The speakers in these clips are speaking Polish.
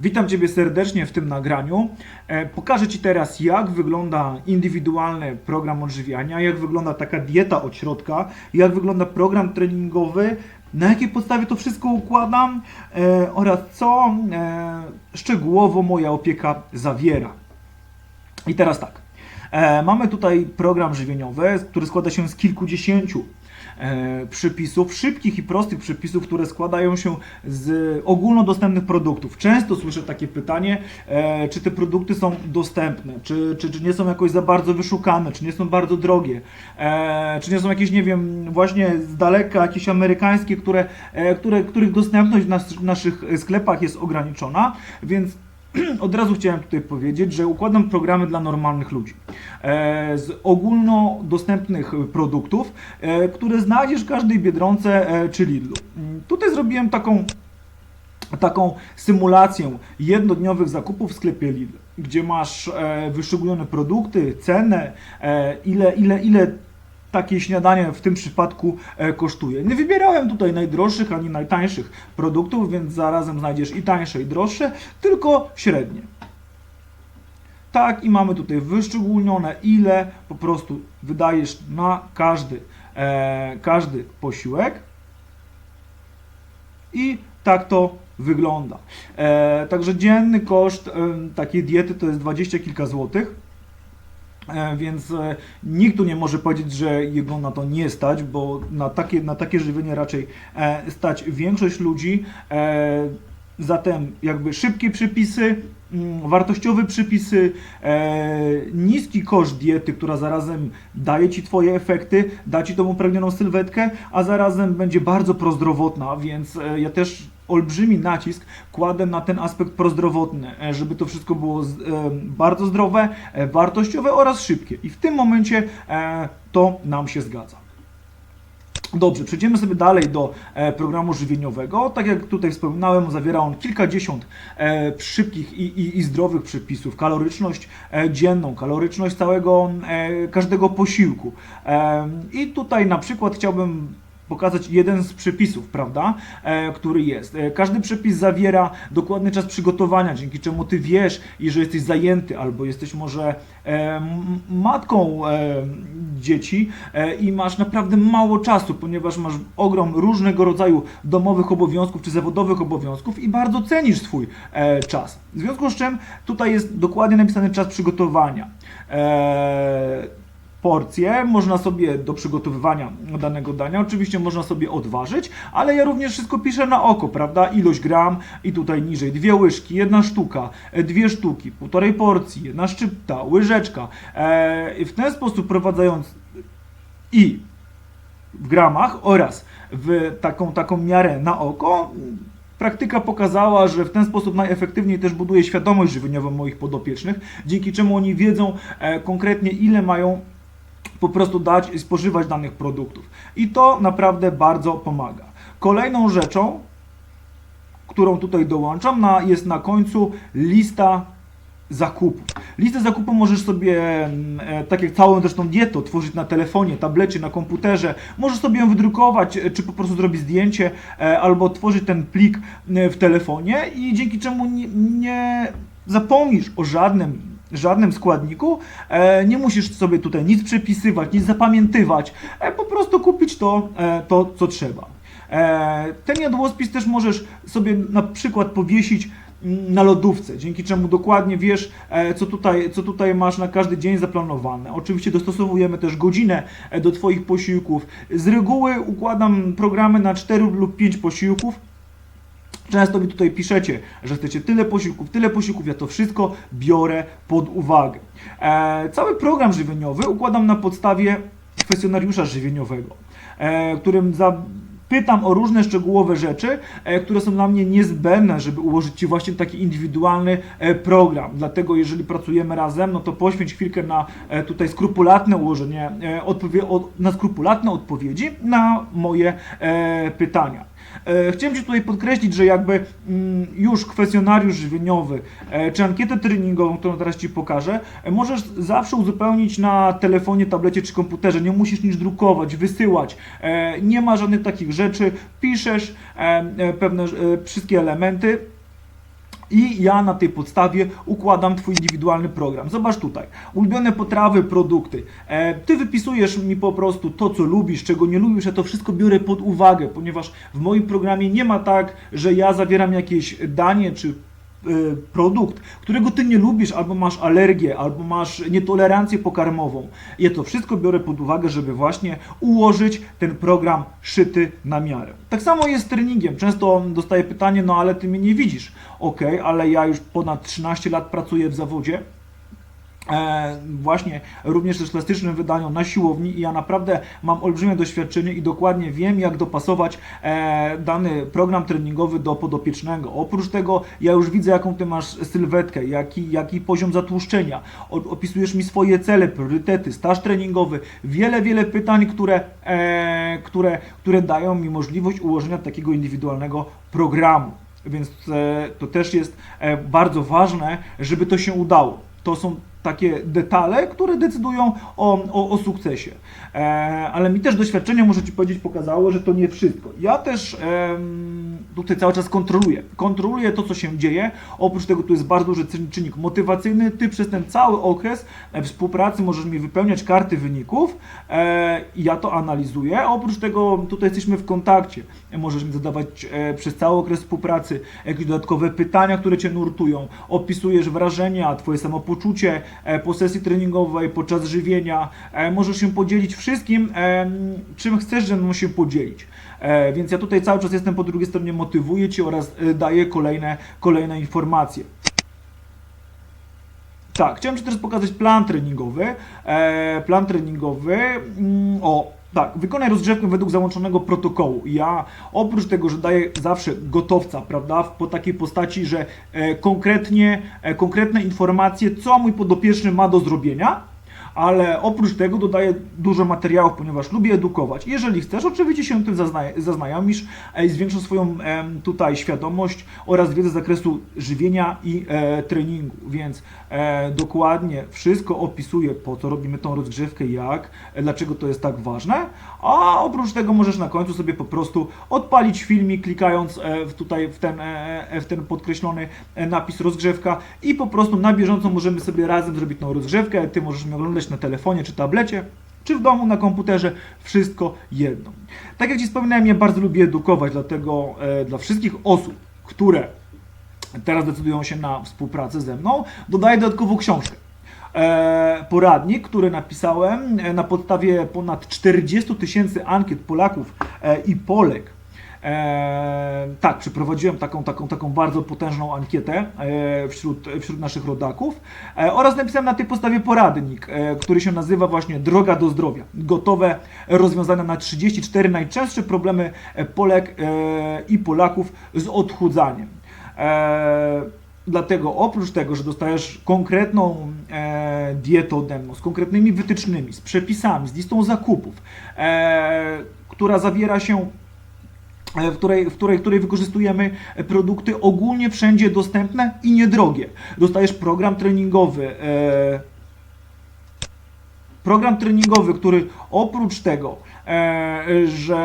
Witam Ciebie serdecznie w tym nagraniu. E, Pokażę Ci teraz, jak wygląda indywidualny program odżywiania, jak wygląda taka dieta od środka, jak wygląda program treningowy, na jakiej podstawie to wszystko układam e, oraz co e, szczegółowo moja opieka zawiera. I teraz tak. Mamy tutaj program żywieniowy, który składa się z kilkudziesięciu przypisów, szybkich i prostych przypisów, które składają się z ogólnodostępnych produktów. Często słyszę takie pytanie, e, czy te produkty są dostępne, czy, czy, czy nie są jakoś za bardzo wyszukane, czy nie są bardzo drogie, e, czy nie są jakieś, nie wiem, właśnie z daleka jakieś amerykańskie, które, e, które, których dostępność w nas, naszych sklepach jest ograniczona, więc od razu chciałem tutaj powiedzieć, że układam programy dla normalnych ludzi. E, z ogólnodostępnych produktów, e, które znajdziesz w każdej Biedronce e, czy Lidlu. Mm, Tutaj zrobiłem taką taką symulację jednodniowych zakupów w sklepie Lidl, gdzie masz e, produkty, cenę, ile, ile, ile takie śniadanie w tym przypadku e, kosztuje. Nie wybierałem tutaj najdroższych ani najtańszych produktów, więc zarazem znajdziesz i tańsze i droższe, tylko średnie. Tak, i mamy tutaj wyszczególnione, ile po prostu wydajesz na każdy, e, każdy posiłek. I tak to wygląda. E, także dzienny koszt e, takiej diety to jest 20 kilka złotych. E, Więc e, nikt tu nie może powiedzieć, że jego na to nie stać, bo na takie, na takie żywienie raczej e, stać większość ludzi. Zatem jakby szybkie przypisy, mm, wartościowe przypisy, e, niski koszt diety, która zarazem daje Ci Twoje efekty, da Ci tą upragnioną sylwetkę, a zarazem będzie bardzo prozdrowotna, więc e, ja też olbrzymi nacisk kładę na ten aspekt prozdrowotny, e, żeby to wszystko było bardzo zdrowe, wartościowe oraz szybkie. I w tym momencie to nam się zgadza. Dobrze, przejdziemy sobie dalej do e, programu żywieniowego. Tak jak tutaj wspominałem, zawiera on kilkadziesiąt e, szybkich i, i, i zdrowych przepisów. Kaloryczność e, dzienną, kaloryczność całego, każdego posiłku. I tutaj na przykład chciałbym pokazać jeden z przepisów, prawda, e, który jest. E, każdy przepis zawiera dokładny czas przygotowania, dzięki czemu ty wiesz, jeżeli jesteś zajęty albo jesteś może e, matką e, dzieci e, i masz naprawdę mało czasu, ponieważ masz ogrom różnego rodzaju domowych obowiązków czy zawodowych obowiązków i bardzo cenisz swój e, czas. W związku z czym tutaj jest dokładnie napisany czas przygotowania. E, porcje, można sobie do przygotowywania danego dania, oczywiście można sobie odważyć, ale ja również wszystko piszę na oko, prawda? Ilość gram i tutaj niżej dwie łyżki, jedna sztuka, e, dwie sztuki, półtorej porcji, jedna szczypta, łyżeczka. E, w ten sposób prowadzając i w gramach oraz w taką, taką miarę na oko. Praktyka pokazała, że w ten sposób najefektywniej też buduje świadomość żywieniową moich podopiecznych, dzięki czemu oni wiedzą e, konkretnie ile mają po prostu dać i spożywać danych produktów. I to naprawdę bardzo pomaga. Kolejną rzeczą, którą tutaj dołączam, na, jest na końcu lista zakupów. Listę zakupu możesz sobie, mm, e, tak jak całą zresztą dietę, tworzyć na telefonie, tablecie, na komputerze. Możesz sobie ją wydrukować, e, czy po prostu zrobić zdjęcie, e, albo tworzyć ten plik w telefonie i dzięki czemu nie, nie zapomnisz o żadnym żadnym składniku, e, nie musisz sobie tutaj nic przepisywać, nic zapamiętywać, e, po prostu kupić to, e, to co trzeba. Ten jadłospis też możesz sobie na przykład powiesić mm, na lodówce, dzięki czemu dokładnie wiesz, co tutaj, co tutaj masz na każdy dzień zaplanowane. Oczywiście dostosowujemy też godzinę do Twoich posiłków. Z reguły układam programy na 4 lub 5 posiłków, Często mi tutaj piszecie, że chcecie tyle posiłków, tyle posiłków, ja to wszystko biorę pod uwagę. E, cały program żywieniowy układam na podstawie kwestionariusza żywieniowego, e, którym zapytam o różne szczegółowe rzeczy, e, które są dla mnie niezbędne, żeby ułożyć Ci właśnie taki indywidualny e, program. Dlatego jeżeli pracujemy razem, no to poświęć chwilkę na e, tutaj skrupulatne ułożenie, na skrupulatne odpowiedzi na moje pytania. E, Chciałem Ci tutaj podkreślić, że jakby mm, już kwestionariusz żywieniowy e, czy ankietę treningową, którą teraz Ci pokażę, e, możesz zawsze uzupełnić na telefonie, tablecie czy komputerze. Nie musisz nic drukować, wysyłać. Nie ma żadnych takich rzeczy. Piszesz pewne wszystkie elementy I ja na tej podstawie układam Twój indywidualny program. Zobacz tutaj. Ulubione potrawy, produkty. E, ty wypisujesz mi po prostu to, co lubisz, czego nie lubisz, ja to wszystko biorę pod uwagę, ponieważ w moim programie nie ma tak, że ja zawieram jakieś danie czy produkt, którego ty nie lubisz, albo masz alergię, albo masz nietolerancję pokarmową. Ja to wszystko biorę pod uwagę, żeby właśnie ułożyć ten program szyty na miarę. Tak samo jest z treningiem. Często dostaję pytanie, no ale ty mnie nie widzisz. Ok, ale ja już ponad 13 lat pracuję w zawodzie. E, właśnie również też w klasycznym wydaniu na siłowni i ja naprawdę mam olbrzymie doświadczenie i dokładnie wiem jak dopasować e, dany program treningowy do podopiecznego. Oprócz tego ja już widzę jaką ty masz sylwetkę, jaki, jaki poziom zatłuszczenia, opisujesz mi swoje cele, priorytety, staż treningowy, wiele, wiele pytań, które, e, które, które dają mi możliwość ułożenia takiego indywidualnego programu. Więc to też jest bardzo ważne, żeby to się udało. To są takie detale, które decydują o, o, o sukcesie. E, ale mi też doświadczenie, muszę Ci powiedzieć, pokazało, że to nie wszystko. Ja też em, tutaj cały czas kontroluję. Kontroluję to, co się dzieje. Oprócz tego tu jest bardzo duży czyn- czynnik motywacyjny. Ty przez ten cały okres e, współpracy możesz mi wypełniać karty wyników e, ja to analizuję. Oprócz tego tutaj jesteśmy w kontakcie. E, Możesz mi zadawać e, przez cały okres współpracy jakieś dodatkowe pytania, które Cię nurtują. Opisujesz wrażenia, Twoje samopoczucie e, po sesji treningowej, podczas żywienia. E, Możesz się podzielić wszystkim, em, czym chcesz mną się podzielić. E, Więc ja tutaj cały czas jestem po drugiej stronie, motywuję Cię oraz e, daję kolejne, kolejne informacje. Tak, chciałem Ci teraz pokazać plan treningowy. E, plan treningowy. Mm, o, tak, wykonaj rozgrzewkę według załączonego protokołu. Ja oprócz tego, że daję zawsze gotowca, prawda, po takiej postaci, że e, konkretnie, e, konkretne informacje, co mój podopieczny ma do zrobienia, ale oprócz tego dodaję dużo materiałów, ponieważ lubię edukować. Jeżeli chcesz, oczywiście się tym zazna- zaznajomisz e, i zwiększasz swoją tutaj świadomość oraz wiedzę z zakresu żywienia i e, treningu, więc e, dokładnie wszystko opisuję, po co robimy tą rozgrzewkę, jak, dlaczego to jest tak ważne, a oprócz tego możesz na końcu sobie po prostu odpalić filmik, klikając tutaj w ten, w ten podkreślony napis rozgrzewka i po prostu na bieżąco możemy sobie razem zrobić tą rozgrzewkę, ty możesz mnie oglądać na telefonie czy tablecie, czy w domu, na komputerze, wszystko jedno. Tak jak Ci wspominałem, ja bardzo lubię edukować, dlatego e, dla wszystkich osób, które teraz decydują się na współpracę ze mną, dodaję dodatkową książkę. E, poradnik, który napisałem e, na podstawie ponad 40 tysięcy ankiet Polaków i Polek. E, tak, przeprowadziłem taką, taką, taką bardzo potężną ankietę e, wśród, wśród naszych rodaków e, oraz napisałem na tej podstawie poradnik, e, który się nazywa właśnie Droga do zdrowia. Gotowe rozwiązania na 34 najczęstsze problemy e, Polek e, i Polaków z odchudzaniem. E, Dlatego oprócz tego, że dostajesz konkretną e, dietę ode mną, z konkretnymi wytycznymi, z przepisami, z listą zakupów, e, która zawiera się w której, w której, której wykorzystujemy produkty ogólnie wszędzie dostępne i niedrogie. Dostajesz program treningowy, e, program treningowy, który oprócz tego, e, że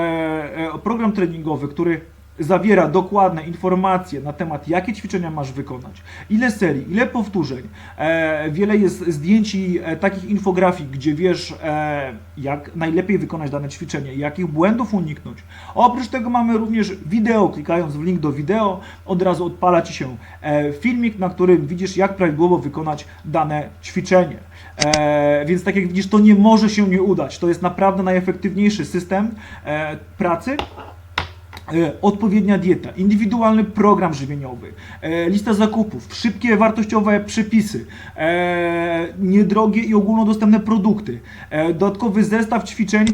e, program treningowy, który zawiera dokładne informacje na temat, jakie ćwiczenia masz wykonać, ile serii, ile powtórzeń. E, wiele jest zdjęć i e, takich infografik, gdzie wiesz, e, jak najlepiej wykonać dane ćwiczenie, jakich błędów uniknąć. Oprócz tego mamy również wideo. Klikając w link do wideo, od razu odpala ci się filmik, na którym widzisz, jak prawidłowo wykonać dane ćwiczenie. Więc tak jak widzisz, to nie może się nie udać. To jest naprawdę najefektywniejszy system pracy odpowiednia dieta, indywidualny program żywieniowy, e, lista zakupów, szybkie, wartościowe przepisy, e, niedrogie i ogólnodostępne produkty, e, dodatkowy zestaw ćwiczeń,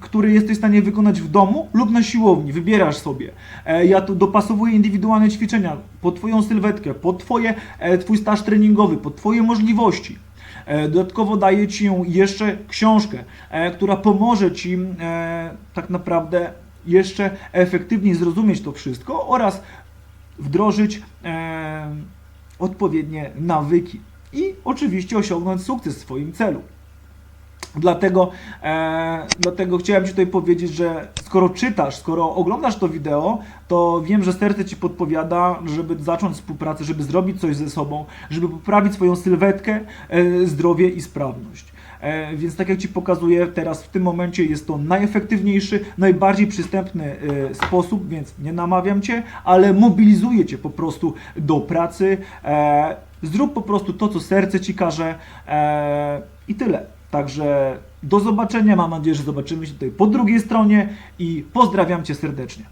który jesteś w stanie wykonać w domu lub na siłowni. Wybierasz sobie. E, ja tu dopasowuję indywidualne ćwiczenia pod Twoją sylwetkę, pod twoje, e, Twój staż treningowy, pod Twoje możliwości. E, Dodatkowo daję Ci jeszcze książkę, e, która pomoże Ci e, tak naprawdę jeszcze efektywniej zrozumieć to wszystko oraz wdrożyć e, odpowiednie nawyki i oczywiście osiągnąć sukces w swoim celu. Dlatego, e, dlatego chciałem Ci tutaj powiedzieć, że skoro czytasz, skoro oglądasz to wideo, to wiem, że serce Ci podpowiada, żeby zacząć współpracę, żeby zrobić coś ze sobą, żeby poprawić swoją sylwetkę, e, zdrowie i sprawność. E, Więc tak jak Ci pokazuję teraz w tym momencie jest to najefektywniejszy, najbardziej przystępny e, sposób, więc nie namawiam Cię, ale mobilizuję Cię po prostu do pracy. E, Zrób po prostu to, co serce Ci każe i tyle. Także do zobaczenia, mam nadzieję, że zobaczymy się tutaj po drugiej stronie i pozdrawiam Cię serdecznie.